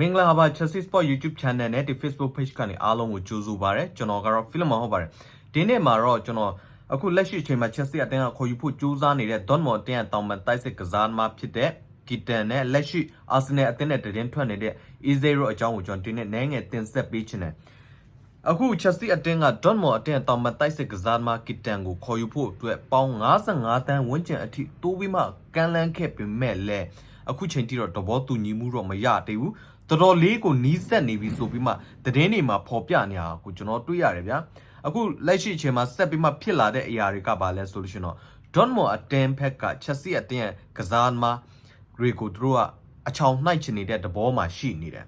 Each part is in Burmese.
မင်္ဂလာပါ Chelsea Sport YouTube Channel နဲ့ဒီ Facebook Page ကနေအားလုံးကိုကြိုဆိုပါရစေကျွန်တော်ကတော့ Film ဟုတ်ပါတယ်ဒီနေ့မှာတော့ကျွန်တော်အခုလက်ရှိအချိန်မှာ Chelsea အသင်းကခေါ်ယူဖို့ကြိုးစားနေတဲ့ Dortmund အသင်းအတောင်ပံတိုက်စစ်ကစားသမားဖြစ်တဲ့ Kitan နဲ့လက်ရှိ Arsenal အသင်းနဲ့တည်င်းထွက်နေတဲ့ Izero အကြောင်းကိုကျွန်တော်ဒီနေ့နည်းငယ်တင်ဆက်ပေးချင်တယ်အခု Chelsea အတင်းက Dortmund အတင်းအတောင်ပံတိုက်စစ်ကစားသမား Kitan ကိုခေါ်ယူဖို့အတွက်ပေါင်း55တန်းဝန်းကျင်အထိတိုးပြီးမှကမ်းလှမ်းခဲ့ပေမဲ့လည်းအခုချိန်ထိတော့သဘောတူညီမှုတော့မရသေးဘူး တော်တော်လေးကိုနီးစက်နေပြီဆိုပြီးမှသတင်းတွေမှာပေါ်ပြနေတာကိုကျွန်တော်တွေ့ရတယ်ဗျာအခုလက်ရှိအချိန်မှာဆက်ပြီးမှဖြစ်လာတဲ့အရာတွေကဘာလဲဆိုလို့ရှိရင်တော့ Dortmund အတင်းဖက်က Chelsea အတင်းရဲ့ကစားသမားတွေကိုသူတို့ကအချောင်နှိုက်ချင်နေတဲ့သဘောမှာရှိနေတယ်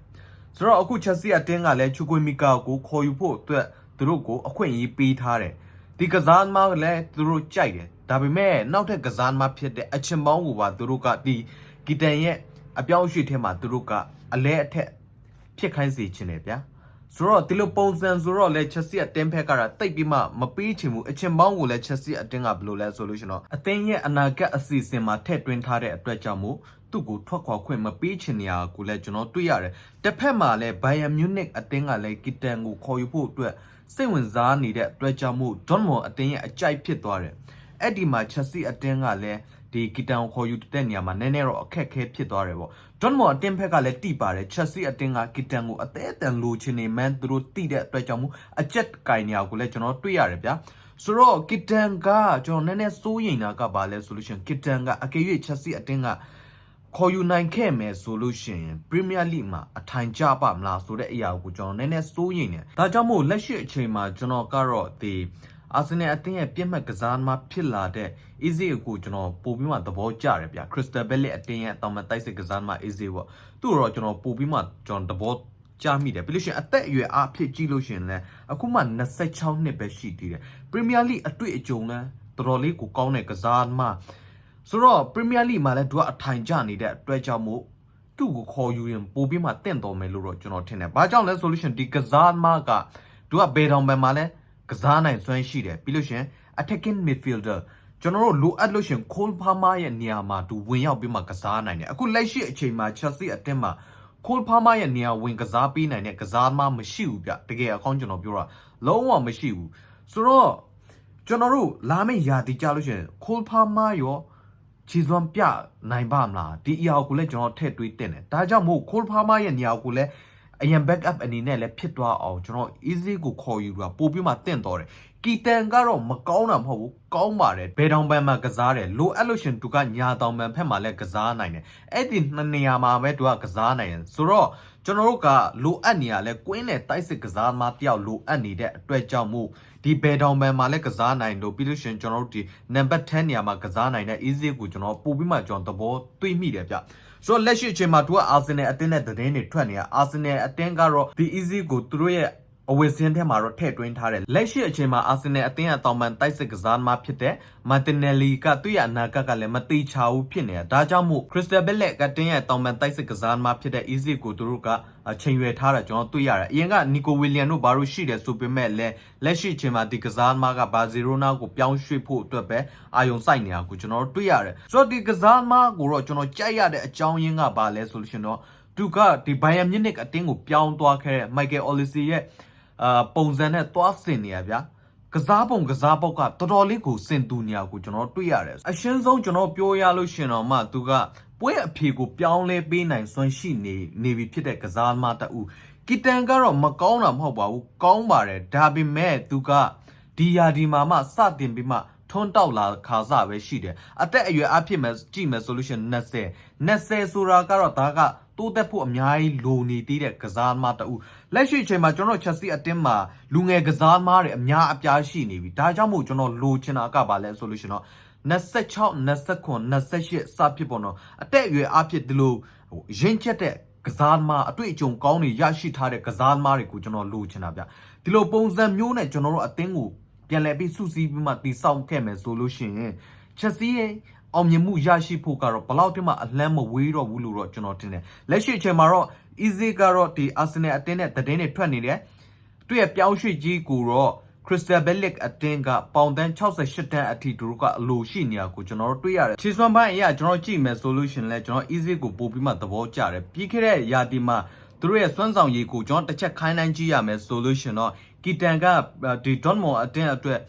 ဆိုတော့အခု Chelsea အတင်းကလည်းချူကွေမီကာကိုခေါ်ယူဖို့အတွက်သူတို့ကိုအခွင့်အရေးပေးထားတယ်ဒီကစားသမားကလည်းသူတို့ကြိုက်တယ်ဒါပေမဲ့နောက်ထပ်ကစားသမားဖြစ်တဲ့အချင်ပေါင်းကိုပါသူတို့ကဒီဂီတန်ရဲ့ အပြောင်းအရွှေ့ထဲမှာသူတို့ကအလဲအထက်ဖြစ်ခိုင်းစေချင်တယ်ဗျာဆိုတော့ဒီလိုပုံစံဆိုတော့လေ Chelsea အတင်းဖက်ကတိတ်ပြီးမှမပေးချင်ဘူးအချင်ပေါင်းကိုလည်း Chelsea အတင်းကဘယ်လိုလဲဆိုလို့ရှင်တော့အတင်းရဲ့အနာဂတ်အစီအစဉ်မှာထည့်သွင်းထားတဲ့အတွက်ကြောင့်မို့သူ့ကိုထွက်ခွာခွင့်မပေးချင်နေရကိုလည်းကျွန်တော်တွေ့ရတယ်တစ်ဖက်မှာလည်း Bayern Munich အတင်းကလည်းကီတန်ကိုခေါ်ယူဖို့အတွက်စိတ်ဝင်စားနေတဲ့အတွက်ကြောင့်မို့ Dortmund အတင်းရဲ့အကြိုက်ဖြစ်သွားတယ် အဲ့ဒီမှာ Chelsea အတင်းကလည်းဒီကီတန်ကိုခေါ်ယူတဲ့နေရာမှာနည်းနည်းတော့အခက်အခဲဖြစ်သွားတယ်ပေါ့။ Dortmund အတင်းဖက်ကလည်းတိပါတယ်။ Chelsea အတင်းကကီတန်ကိုအသေးအတန်လိုချင်နေမှန်းသူတို့တိတဲ့အတွက်ကြောင့်မို့အကြက်ကင်နေရကိုလည်းကျွန်တော်တွေ့ရတယ်ဗျာ။ဆိုတော့ကီတန်ကကျွန်တော်နည်းနည်းစိုးရိမ်တာကဘာလဲဆိုလို့ရှိရင်ကီတန်ကအကယ်၍ Chelsea အတင်းကခေါ်ယူနိုင်ခဲ့မယ်ဆိုလို့ရှိရင် Premier League မှာအထိုင်ကျပါမလားဆိုတဲ့အရာကိုကျွန်တော်နည်းနည်းစိုးရိမ်တယ်။ဒါကြောင့်မို့လက်ရှိအချိန်မှာကျွန်တော်ကတော့ဒီ အာဆင်နယ်အသင်းရဲ့ပြည့်မှတ်ကစားသမားဖြစ်လာတဲ့ Easy ကိုကျွန်တော်ပို့ပြီးမှသဘောကျတယ်ဗျာ Crystal Palace အတင်းရဲ့တောင်မတိုက်စစ်ကစားသမား Easy ပေါ့သူ့တော့ကျွန်တော်ပို့ပြီးမှကျွန်တော်သဘောကြမိတယ်ပြီးလို့ရှိရင်အသက်အရွယ်အားဖြင့်ကြည့်လို့ရှိရင်လည်းအခုမှ26နှစ်ပဲရှိသေးတယ် Premier League အတွေ့အကြုံလည်းတော်တော်လေးကိုကောင်းတဲ့ကစားသမားဆိုတော့ Premier League မှာလည်းသူကအထိုင်ကျနေတဲ့အတွက်ကြောင့်မို့သူ့ကိုခေါ်ယူရင်ပို့ပြီးမှတင့်တော်မယ်လို့တော့ကျွန်တော်ထင်တယ်။ဘာကြောင့်လဲဆိုလို့ရှိရင်ဒီကစားသမားကသူကဘယ်တောင်ဘယ်မှာလဲ ကစားနိုင်စွမ်းရှိတယ်ပြီးလို့ရှိရင် attacking midfielder ကျွန်တော်တို့လိုအပ်လို့ရှိရင် Cole Palmer ရဲ့နေရာမှာသူဝင်ရောက်ပြီးမှကစားနိုင်တယ်အခုလက်ရှိအချိန်မှာ Chelsea အတင်းမှာ Cole Palmer ရဲ့နေရာဝင်ကစားပေးနိုင်တဲ့ကစားသမားမရှိဘူးဗျတကယ်အကောင်းကျွန်တော်ပြောတာလုံးဝမရှိဘူးဆိုတော့ကျွန်တော်တို့လာမယ့်ရာသီကြလို့ရှိရင် Cole Palmer ရောခြေစွမ်းပြနိုင်ပါမလားဒီအရာကိုလည်းကျွန်တော်ထည့်တွေးတင်တယ်ဒါကြောင့်မို့ Cole Palmer ရဲ့နေရာကိုလည်း အရင် backup အနေနဲ့လည်းဖြစ်သွားအောင်ကျွန်တော် easy ကိုခေါ်ယူတာပို့ပြီးမှတင့်တော်တယ်ကီတန်ကတော့မကောင်းတာမဟုတ်ဘူးကောင်းပါတယ်ဘယ်တောင်ပန်မှာကစားတယ်လိုအပ်လို့ရှင်သူကညာတောင်ပန်ဖက်မှာလည်းကစားနိုင်တယ်အဲ့ဒီနှစ်နေရာမှာပဲသူကကစားနိုင်တယ်ဆိုတော့ကျွန်တော်တို့ကလိုအပ်နေရလဲကွင်းနဲ့တိုက်စစ်ကစားသမားတယောက်လိုအပ်နေတဲ့အတွက်ကြောင့်မို့ ဒီဘယ်တောင်ပန်မှာလည်းကစားနိုင်လို့ပြီးလို့ရှင်ကျွန်တော်တို့ဒီနံပါတ်10နေရာမှာကစားနိုင်တဲ့ easy ကိုကျွန်တော်ပို့ပြီးမှကျွန်တော်သဘောတွေးမိတယ်ဗျဆိုတော့လက်ရှိအချိန်မှာသူကအာဆင်နယ်အသင်းနဲ့သတင်းတွေထွက်နေတာအာဆင်နယ်အသင်းကတော့ဒီ easy ကိုသူတို့ရဲ့ အဝယ်စင်းထဲမှာတော့ထည့်သွင်းထားတယ်လက်ရှိအချိန်မှာအာဆင်နယ်အသင်းအတောင်ပန်တိုက်စစ်ကစားသမားဖြစ်တဲ့မာတင်နယ်လီကသူ့ရဲ့အနာဂတ်ကလည်းမတိချဘူးဖြစ်နေတာဒါကြောင့်မို့ခရစ္စတယ်ဘက်လက်ကတင်းရဲ့တောင်ပန်တိုက်စစ်ကစားသမားဖြစ်တဲ့ easy ကိုသူတို့ကအချိန်ရွယ်ထားတာကျွန်တော်တွေ့ရတယ်အရင်ကနီကိုဝီလီယံတို့ဘာလို့ရှိတယ်ဆိုပေမဲ့လည်းလက်ရှိအချိန်မှာဒီကစားသမားကဘာဇီရိုနာကိုပြောင်းရွှေ့ဖို့အတွက်ပဲအာယုံစိုက်နေတာကိုကျွန်တော်တို့တွေ့ရတယ်ဆိုတော့ဒီကစားသမားကိုတော့ကျွန်တော်ကြိုက်ရတဲ့အကြောင်းရင်းကဘာလဲဆိုလို့ရှင်တော့သူကဒီဘိုင်ယန်မြူနစ်အတင်းကိုပြောင်းသွားခဲ့တဲ့မိုက်ကယ်အော်လီစီရဲ့ အာပုံစံနဲ့သွားဆင်နေရဗျာကစားပုံကစားပေါက်ကတော်တော်လေးကိုစင်တူနေရကိုကျွန်တော်တွေ့ရတယ်အရှင်းဆုံးကျွန်တော်ပြောရလို့ရှင်တော့မှသူကပွဲအဖြေကိုပြောင်းလဲပေးနိုင်စွမ်းရှိနေနေပြီဖြစ်တဲ့ကစားသမားတူကီတန်ကတော့မကောင်းတာမဟုတ်ပါဘူးကောင်းပါတယ်ဒါပေမဲ့သူကဒီယာဒီမှာမှစတင်ပြီးမှထွန်းတောက်လာခါစားပဲရှိတယ်အသက်အရွယ်အဖြစ်မဲ့ကြည့်မယ်ဆိုလို့ရှိရင်20 20ဆိုတာကတော့ဒါက တိုးတက်ဖို့အများကြီးလိုနေသေးတဲ့ကစားသမားတူလက်ရှိအချိန်မှာကျွန်တော်ချက်စီအတင်းမှာလူငယ်ကစားသမားတွေအများအပြားရှိနေပြီဒါကြောင့်မို့ကျွန်တော်လိုချင်တာကပါလဲဆိုလို့ရှိရင်တော့26 29 28စဖြစ်ပေါ်တော့အတက်အရွယ်အဖြစ်ဒီလိုဟိုရင့်ချက်တဲ့ကစားသမားအတွေ့အကြုံကောင်းတွေရရှိထားတဲ့ကစားသမားတွေကိုကျွန်တော်လိုချင်တာဗျဒီလိုပုံစံမျိုးနဲ့ကျွန်တော်တို့အသင်းကိုပြန်လည်ပြီးစုစည်းပြီးမှတည်ဆောက်ခဲ့မယ်ဆိုလို့ရှိရင်ချက်စီရဲ့ အောင်မြင်မှုရရှိဖို့ကတော့ဘလောက်တိမှအလန်းမဝေးတော့ဘူးလို့တော့ကျွန်တော်တင်တယ်လက်ရှိအချိန်မှာတော့ easy ကတော့ဒီ Arsenal အတင်းနဲ့သတင်းတွေထွက်နေတယ်သူ့ရဲ့ပြောင်းရွှေ့ကြီးကိုတော့ Crystal Palace အတင်းကပေါင်တန်း68တန်းအထိသူတို့ကအလိုရှိနေတာကိုကျွန်တော်တို့တွေ့ရတယ်။ခြေစွမ်းပိုင်းအရာကျွန်တော်ကြည့်မယ်ဆိုလို့ရှင်လဲကျွန်တော် easy ကိုပို့ပြီးမှသဘောကျတယ်။ပြီးခဲ့တဲ့ရာသီမှာသူတို့ရဲ့စွမ်းဆောင်ရည်ကိုကျွန်တော်တစ်ချက်ခိုင်းနိုင်ကြည့်ရမယ်ဆိုလို့ရှင်တော့ကီတန်ကဒီဒွန်မော်အတင်းအတွက်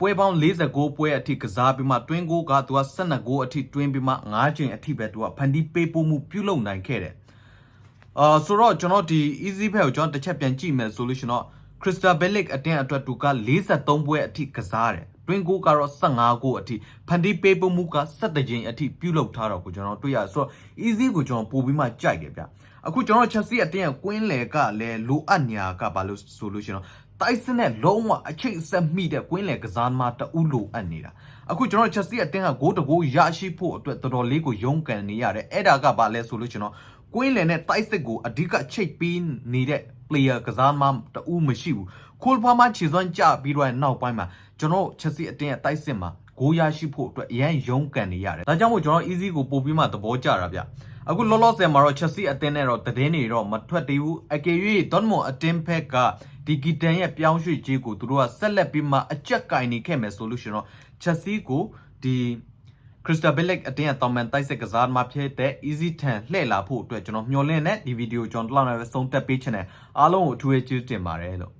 ပွဲပေါင်း49ပွဲအထိကစားပြီးမှတွင်းကိုကသူက12ဂိုးအထိတွင်းပြီးမှ9ချိန်အထိပဲသူကဖန်တီးပေးပို့မှုပြုလုပ်နိုင်ခဲ့တယ်အာဆိုတော့ကျွန်တော်ဒီ easy ဘက်ကိုကျွန်တော်တစ်ချက်ပြန်ကြည့်မယ်ဆိုလို့ရှင်တော့ Crystal Bellic အတင်းအတွက်သူက43ပွဲအထိကစားတယ်တွင်းကိုကတော့15ကိုအထိဖန်တီးပေးပို့မှုက17ချိန်အထိပြုလုပ်ထားတော့ကိုကျွန်တော်တွေ့ရဆိုတော့ easy ကိုကျွန်တော်ပို့ပြီးမှကြိုက်တယ်ဗျအခုကျွန်တော် Chelsea အတင်းကကွင်းလေကလည်းလိုအပ်ညာကဘာလို့ဆိုလို့ရှင်တော့ တိုက်စနဲ့လုံးဝအချိတ်ဆက်မိတဲ့ကွင်းလေကစားသမားတအူးလိုအပ်နေတာအခုကျွန်တော် Chelsea အတင်းကဂိုးတကိုးရရှိဖို့အတွက်တော်တော်လေးကိုရုန်းကန်နေရတယ်အဲ့ဒါကဘာလဲဆိုလို့ရှင်တော့ကွင်းလေနဲ့တိုက်စစ်ကိုအဓိကချိတ်ပေးနေတဲ့ player ကစားသမားတအူးမရှိဘူးခိုးဖားမှခြေစွမ်းကြပြီးတော့နောက်ပိုင်းမှာကျွန်တော် Chelsea အတင်းရဲ့တိုက်စစ်မှာဂိုးရရှိဖို့အတွက်အရင်ရုန်းကန်နေရတယ်ဒါကြောင့်မို့ကျွန်တော် easy ကိုပို့ပြီးမှသဘောကျတာဗျအခုလောလောဆယ်မှာတော့ Chelsea အတင်းနဲ့တော့တည်င်းနေတော့မထွက်သေးဘူးအကယ်၍ Dortmund အတင်းဖက်က ဒီဂီတန်ရဲ့ပြောင်းရွှေ့ခြင်းကိုသူတို့ကဆက်လက်ပြီးမှအကြက်ကင်နေခဲ့မယ်ဆိုလို့ရှိရင်တော့ Chelsea ကိုဒီ Crystal Palace အတင်းရဲ့တောင်ပန်တိုက်စစ်ကစားသမားဖြစ်တဲ့ Easy 10လှည့်လာဖို့အတွက်ကျွန်တော်မျှော်လင့်တဲ့ဒီဗီဒီယိုကျွန်တော်တို့လောက်နေပဲဆုံးသက်ပေးချင်တယ်အားလုံးကိုအထူးကျေးဇူးတင်ပါတယ်လို့